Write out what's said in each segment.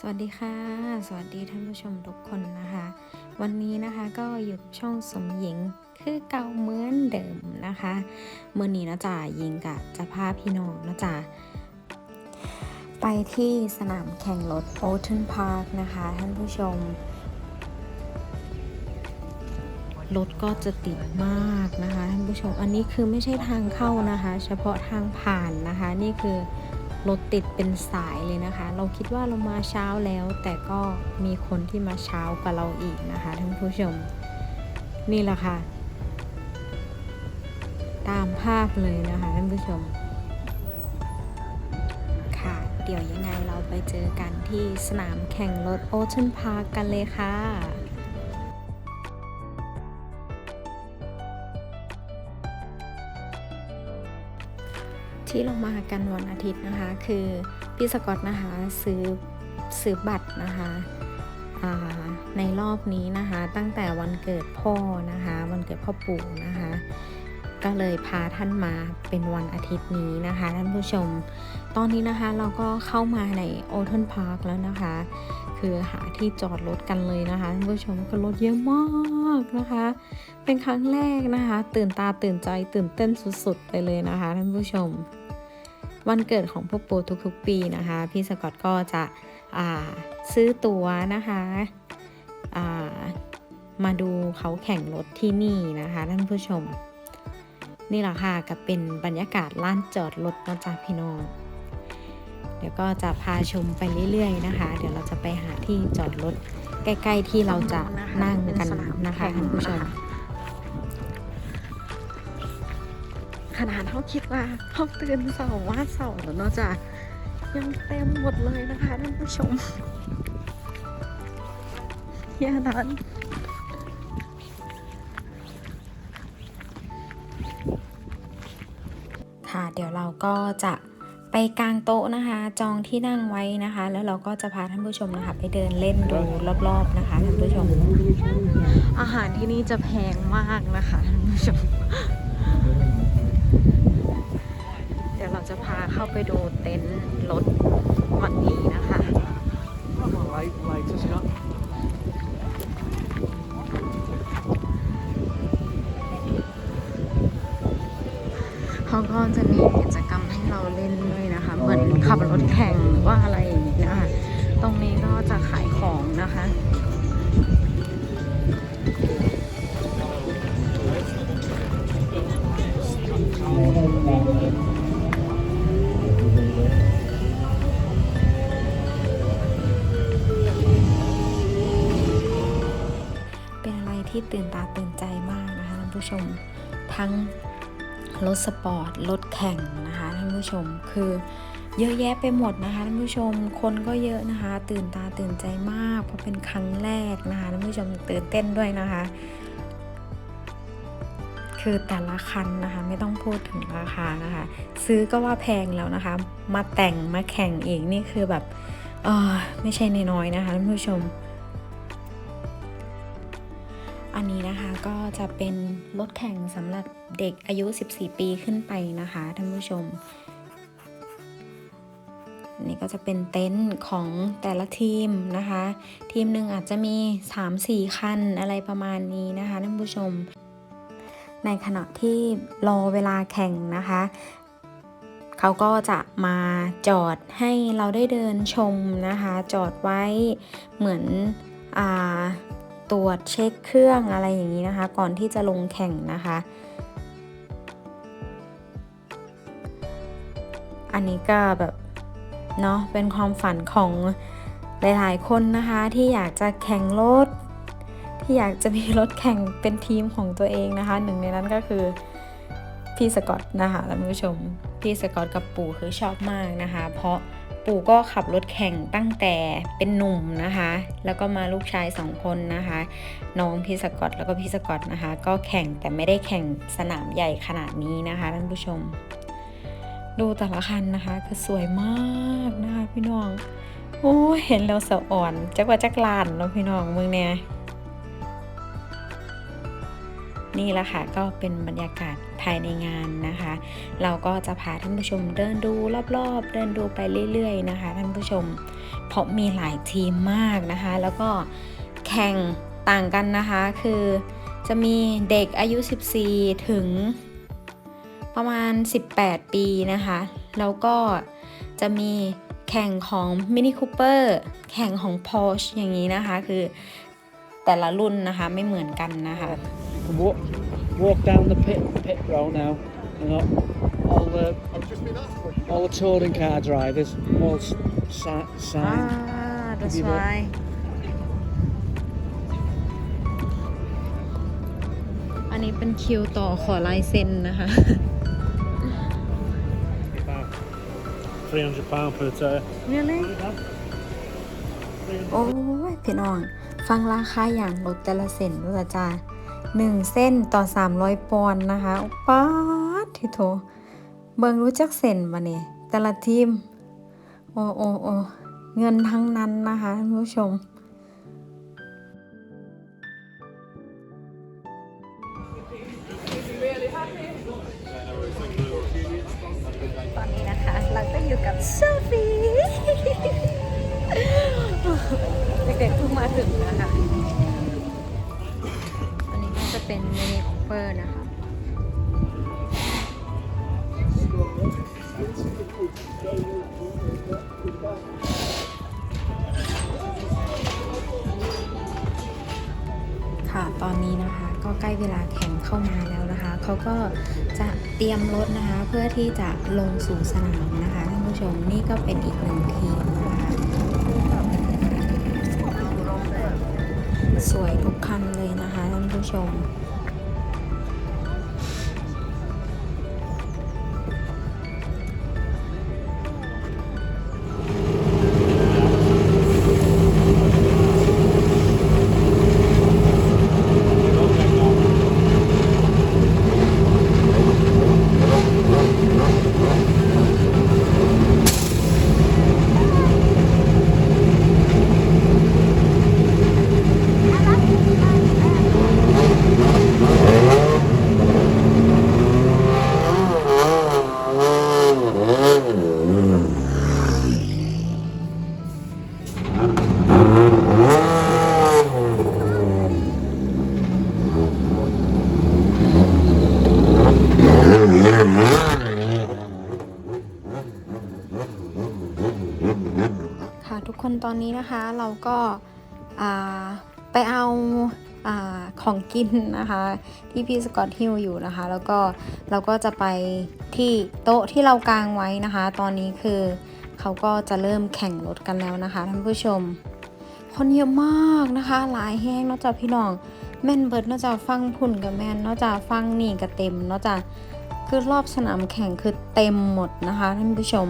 สวัสดีค่ะ สวัสดีท่านผู้ชมทุกคนนะคะ วันนี้นะคะก็อยู่กับช่องสมหญิงคือเก่าเหมือนเดิมนะคะเมื่อนี้นะจ๊ะยิงกะจะพาพี่น้องนะจ๊ะไปที่สนามแข่งรถโอเทนพาร์คนะคะท่านผู้ชมรถก็จะติดมากนะคะท่านผู้ชม อันนี้คือไม่ใช่ทางเข้านะคะ เฉพาะทางผ่านนะคะ นี่คือ รถติดเป็นสายเลยนะคะ เราคิดว่าเรามาเช้าแล้ว แต่ก็มีคนที่มาเช้ากว่าเราอีกนะคะท่านผู้ชม นี่แหละค่ะ ตามภาพเลยนะคะท่านผู้ชม ค่ะ เดี๋ยวยังไงเราไปเจอกันที่สนามแข่งรถโอเทนพาร์คกันเลยค่ะ ที่เรามากันวันอาทิตย์นะคะ คือพี่สกอตนะคะซื้อซื้อบัตรนะคะในรอบนี้นะคะ ตั้งแต่วันเกิดพ่อนะคะ วันเกิดพ่อปู่นะคะ ก็เลยพาท่านมาเป็นวันอาทิตย์นี้นะคะ ท่านผู้ชม ตอนนี้นะคะเราก็เข้ามาในโอเทนพาร์คแล้วนะคะ คือหาที่จอดรถกันเลยนะคะท่านผู้ชมคือรถเยอะมากนะคะ เป็นครั้งแรกนะคะ ตื่นตาตื่นใจตื่นเต้นสุดๆไปเลยนะคะท่านผู้ชม วันเกิดของพ่อปู่ทุกๆ ปีนะคะ พี่สกอตก็จะซื้อตั๋วนะคะามาดูเขาแข่งรถที่นี่นะคะ ท่านผู้ชม นี่แหละค่ะก็เป็นบรรยากาศลานจอดรถนะจ๊ะพี่น้อง เดี๋ยวก็จะพาชมไปเรื่อยๆนะคะ เดี๋ยวเราจะไปหาที่จอดรถใกล้ ๆ ที่เราจะนั่งกันนะคะท่านผู้ชม ขนาดเขาคิดว่าเขาตื่นเสาร์ว่าเสาร์แล้วเนาะจ้ะยังเต็มหมดเลยนะคะท่านผู้ชมเฮียนั้นค่ะเดี๋ยวเราก็จะไปกางโต๊ะนะคะ จองที่นั่งไว้นะคะ แล้วเราก็จะพาท่านผู้ชมนะคะ ไปเดินเล่นดูรอบๆนะคะท่านผู้ชม อาหารที่นี่จะแพงมากนะคะท่านผู้ชม นท์รถวันนี้นะคะเขาก็จะมีกิจกรรมให้เราเล่นด้วยนะคะ เหมือนขับรถแข่ง ที่ตื่นตาตื่นใจมากนะคะท่านผู้ชมทั้งรถสปอร์ตรถแข่งนะคะท่านผู้ชมคือเยอะแยะไปหมดนะคะท่านผู้ชมคนก็เยอะนะคะ ตื่นตาตื่นใจมาก เพราะเป็นครั้งแรกนะคะท่านผู้ชมตื่นเต้นด้วยนะคะ คือแต่ละคันนะคะไม่ต้องพูดถึงราคานะคะ ซื้อก็ว่าแพงแล้วนะคะ มาแต่งมาแข่งอีกนี่คือแบบเออไม่ใช่น้อยๆนะคะท่านผู้ชม อันนี้นะคะก็จะเป็นรถแข่งสำหรับเด็กอายุ 14 ปีขึ้นไปนะคะท่านผู้ชม นี่ก็จะเป็นเต็นท์ของแต่ละทีมนะคะ ทีมหนึ่งอาจจะมี 3-4 คันอะไรประมาณนี้นะคะท่านผู้ชม ในขณะที่รอเวลาแข่งนะคะเขาก็จะมาจอดให้เราได้เดินชมนะคะ จอดไว้เหมือนอ่า ตรวจเช็คเครื่องอะไรอย่างนี้นะคะ ก่อนที่จะลงแข่งนะคะ อันนี้ก็แบบเนาะเป็นความฝันของหลายๆคนนะคะที่อยากจะแข่งรถที่อยากจะมีรถแข่งเป็นทีมของตัวเองนะคะ หนึ่งในนั้นก็คือพี่สกอตนะคะท่านผู้ชมพี่สกอตกับปู่คือชอบมากนะคะ เพราะ ปู่ก็ขับรถแข่งตั้งแต่เป็นหนุ่มนะคะ แล้วก็มาลูกชายสองคนนะคะ น้องพี่สกอตแล้วก็พี่สกอตนะคะ ก็แข่งแต่ไม่ได้แข่งสนามใหญ่ขนาดนี้นะคะท่านผู้ชม ดูแต่ละคันนะคะคือสวยมากนะคะพี่น้อง โอ้เห็นแล้วสะอ่อนจักว่าจักลานเนาะพี่น้องมึงเนี่ย นี่แหละค่ะก็เป็นบรรยากาศภายในงานนะคะ เราก็จะพาท่านผู้ชมเดินดูรอบๆ เดินดูไปเรื่อยๆนะคะท่านผู้ชม เพราะมีหลายทีมมากนะคะ แล้วก็แข่งต่างกันนะคะ คือจะมีเด็กอายุ 14 ถึงประมาณ 18 ปีนะคะ แล้วก็จะมีแข่งของ Mini Cooper แข่งของ Porsche อย่างนี้นะคะ คือ แต่ละรุ่นนะคะไม่เหมือนกันนะคะ You can walk, walk down the pit pit row now, and all, all the all the touring car drivers, all s- si- signed. that's Give you the- why อันนี้เป็นคิวต่อขอลายเซ็นนะคะ About three hundred pound per tire. really โอ้ยพี่น้อง ฟังราคาอย่างลดแต่ละเส้นด้วยละจ้าหนึ่งเส้นต่อ 300 ปอนด์นะคะป๊าดทิโถเบิงรู้จักเส้นมาเนี่ยแต่ละทีม โอ้โอ้โอ้เงินทั้งนั้นนะคะท่านผู้ชม เป็นมินิคูเปอร์นะคะ ค่ะ ตอนนี้นะคะ ก็ใกล้เวลาแข่งเข้ามาแล้วนะคะ เขาก็จะเตรียมรถนะคะ เพื่อที่จะลงสู่สนามนะคะท่านผู้ชม นี่ก็เป็นอีกหนึ่งทีม สวยทุกคันเลยนะคะท่านผู้ชม ตอนนี้นะคะเราก็ไปเอาอาของกินนะคะ ที่พี่สกอตฮิลอยู่นะคะ แล้วก็เราก็จะไปที่โต๊ะที่เรากางไว้นะคะ ตอนนี้คือเขาก็จะเริ่มแข่งรถกันแล้วนะคะท่านผู้ชม คนเยอะมากนะคะ หลายแห้งนอกจากพี่น้องแม่นเบิร์ดนอกจากฟังพุ่นกับแม่นนอกจากฟังนี่กับเต็มนอกจากคือรอบสนามแข่งคือเต็มหมดนะคะท่านผู้ชม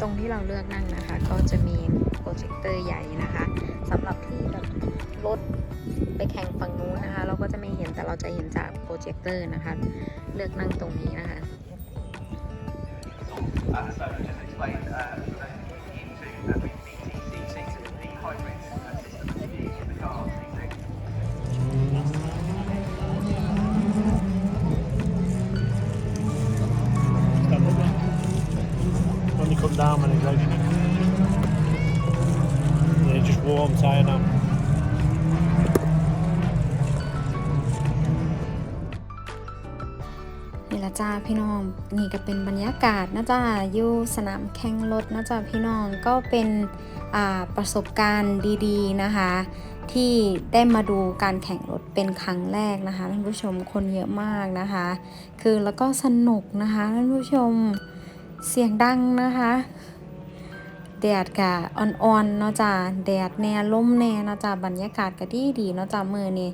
ตรงที่เราเลือกนั่งนะคะ ก็จะมีโปรเจคเตอร์ใหญ่นะคะสำหรับที่แบบรถไปแข่งฝั่งนู้นนะคะ เราก็จะไม่เห็นแต่เราจะเห็นจากโปรเจคเตอร์นะคะ เลือกนั่งตรงนี้นะคะ พี่น้อง นี่ก็เป็นบรรยากาศนะจ้าอยู่สนามแข่งรถนะจ้าพี่น้องก็เป็นประสบการณ์ดีๆนะคะ ที่ได้มาดูการแข่งรถเป็นครั้งแรกนะคะท่านผู้ชมคนเยอะมากนะคะ คือแล้วก็สนุกนะคะท่านผู้ชมเสียงดังนะคะแดดกะอ่อนๆเนาะจ้ะแดดแน่ลมแน่เนาะจ้ะบรรยากาศก็ดีดีเนาะจ้ะมือนี้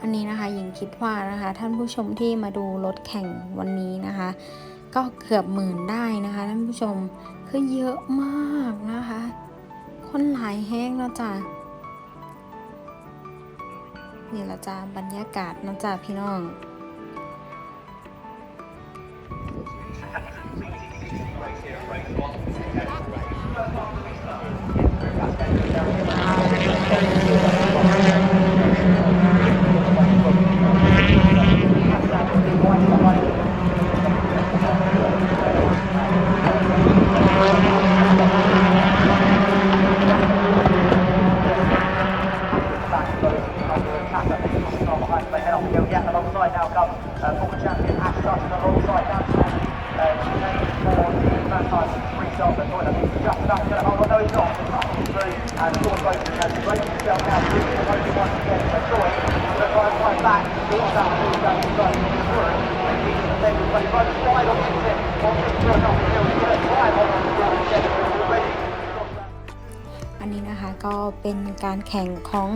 อันนี้นะคะหญิงคิดว่านะคะ ท่านผู้ชมที่มาดูรถแข่งวันนี้นะคะ ก็เกือบหมื่นได้นะคะท่านผู้ชมคือเยอะมากนะคะ คนหลายแห้งนะจ้ะนี่ละจ้าบรรยากาศนะจ้ะพี่น้องอ อันนี้นะคะก็เป็นการแข่งของ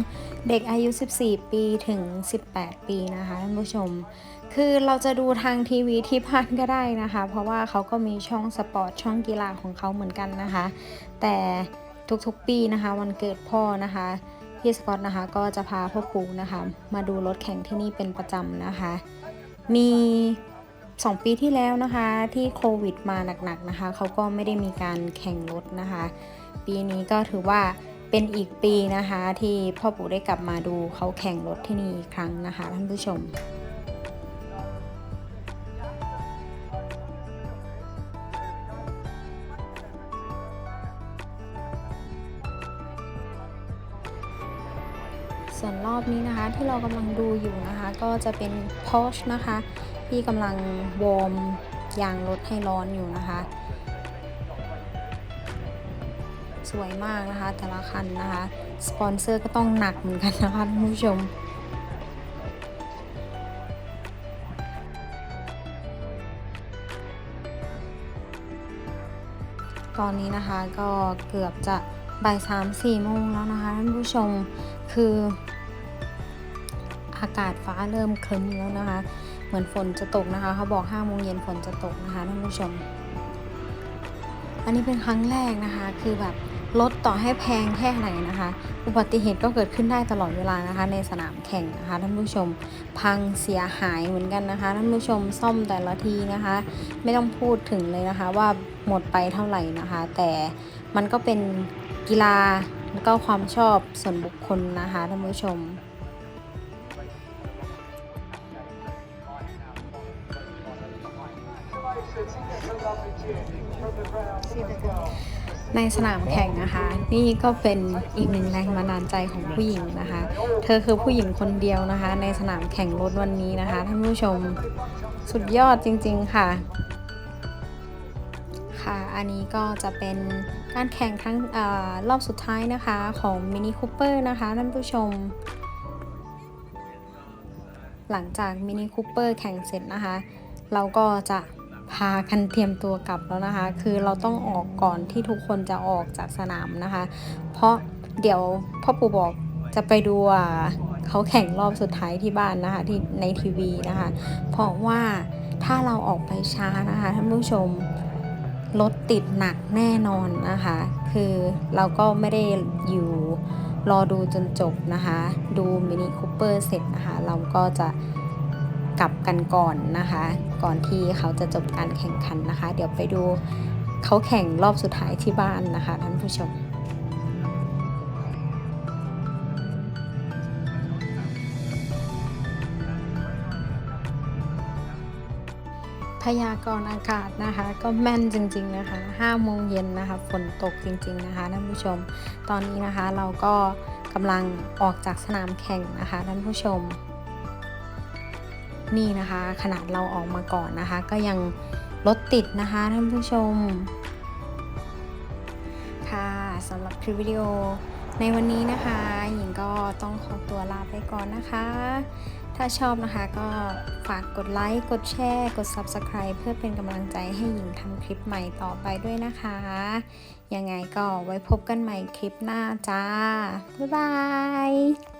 เด็กอายุ 14 ปีถึง 18 ปีนะคะท่านผู้ชม คือเราจะดูทางทีวีที่บ้านก็ได้นะคะ เพราะว่าเขาก็มีช่องสปอร์ตช่องกีฬาของเขาเหมือนกันนะคะ แต่ทุกๆปีนะคะ วันเกิดพ่อนะคะพี่สกอตนะคะก็จะพาพ่อปู่นะคะ มาดูรถแข่งที่นี่เป็นประจำนะคะ มี 2 ปีที่แล้วนะคะที่โควิดมาหนักๆนะคะเขาก็ไม่ได้มีการแข่งรถนะคะ ปีนี้ก็ถือว่าเป็นอีกปีนะคะที่พ่อปู่ได้กลับมาดูเขาแข่งรถที่นี่อีกครั้งนะคะท่านผู้ชม อบนี้นะคะ ที่เรากำลังดูอยู่นะคะ ก็จะเป็น Porsche นะคะ ที่กำลังวอร์มยางรถให้ร้อนอยู่นะคะ สวยมากนะคะ แต่ละคันนะคะ สปอนเซอร์ก็ต้องหนักเหมือนกันนะคะท่านผู้ชมตอนนี้นะคะก็เกือบจะบ่ายสามสี่โมงแล้วนะคะท่านผู้ชมคือ อากาศฟ้าเริ่มครึ้มแล้วนะคะ เหมือนฝนจะตกนะคะ เขาบอก5โมงเย็นฝนจะตกนะคะท่านผู้ชม อันนี้เป็นครั้งแรกนะคะ คือแบบรถต่อให้แพงแค่ไหนนะคะ อุบัติเหตุก็เกิดขึ้นได้ตลอดเวลานะคะ ในสนามแข่งนะคะท่านผู้ชม พังเสียหายเหมือนกันนะคะท่านผู้ชมซ่อมแต่ละทีนะคะ ไม่ต้องพูดถึงเลยนะคะ ว่าหมดไปเท่าไหร่นะคะ แต่มันก็เป็นกีฬาแล้วก็ความชอบส่วนบุคคลนะคะท่านผู้ชม ในสนามแข่งนะคะ นี่ก็เป็นอีกหนึ่งแรงบันดาลใจของผู้หญิงนะคะ เธอคือผู้หญิงคนเดียวนะคะ ในสนามแข่งรถวันนี้นะคะท่านผู้ชมสุดยอดจริง ๆค่ะ ค่ะ อันนี้ก็จะเป็นการแข่งครั้งอรอบสุดท้ายนะคะของมินิคูเปอร์นะคะท่านผู้ชม หลังจากมินิคูเปอร์แข่งเสร็จนะคะ เราก็จะ พากันเตรียมตัวกลับแล้วนะคะ คือเราต้องออกก่อนที่ทุกคนจะออกจากสนามนะคะ เพราะเดี๋ยวพ่อปู่บอกจะไปดูอ่าเขาแข่งรอบสุดท้ายที่บ้านนะคะที่ในทีวีนะคะ เพราะว่าถ้าเราออกไปช้านะคะท่านผู้ชมรถติดหนักแน่นอนนะคะ คือเราก็ไม่ได้อยู่รอดูจนจบนะคะ ดูมินิคูเปอร์เสร็จนะคะ เราก็จะ กลับกันก่อนนะคะ ก่อนที่เขาจะจบการแข่งขันนะคะ เดี๋ยวไปดูเขาแข่งรอบสุดท้ายที่บ้านนะคะท่านผู้ชมพยากรณ์อากาศนะคะ ก็แม่นจริง ๆนะคะ5โมงเย็นนะคะฝนตกจริง ๆนะคะท่านผู้ชม ตอนนี้นะคะเราก็กำลังออกจากสนามแข่งนะคะท่านผู้ชม นี่นะคะ ขนาดเราออกมาก่อนนะคะ ก็ยังรถติดนะคะท่านผู้ชม ค่ะสำหรับคลิปวิดีโอในวันนี้นะคะหญิงก็ต้องขอตัวลาไปก่อนนะคะ ถ้าชอบนะคะก็ฝากกดไลค์ กดแชร์ กด Subscribe เพื่อเป็นกำลังใจให้หญิงทำคลิปใหม่ต่อไปด้วยนะคะ ยังไงก็ไว้พบกันใหม่คลิปหน้าจ้า บ๊ายบาย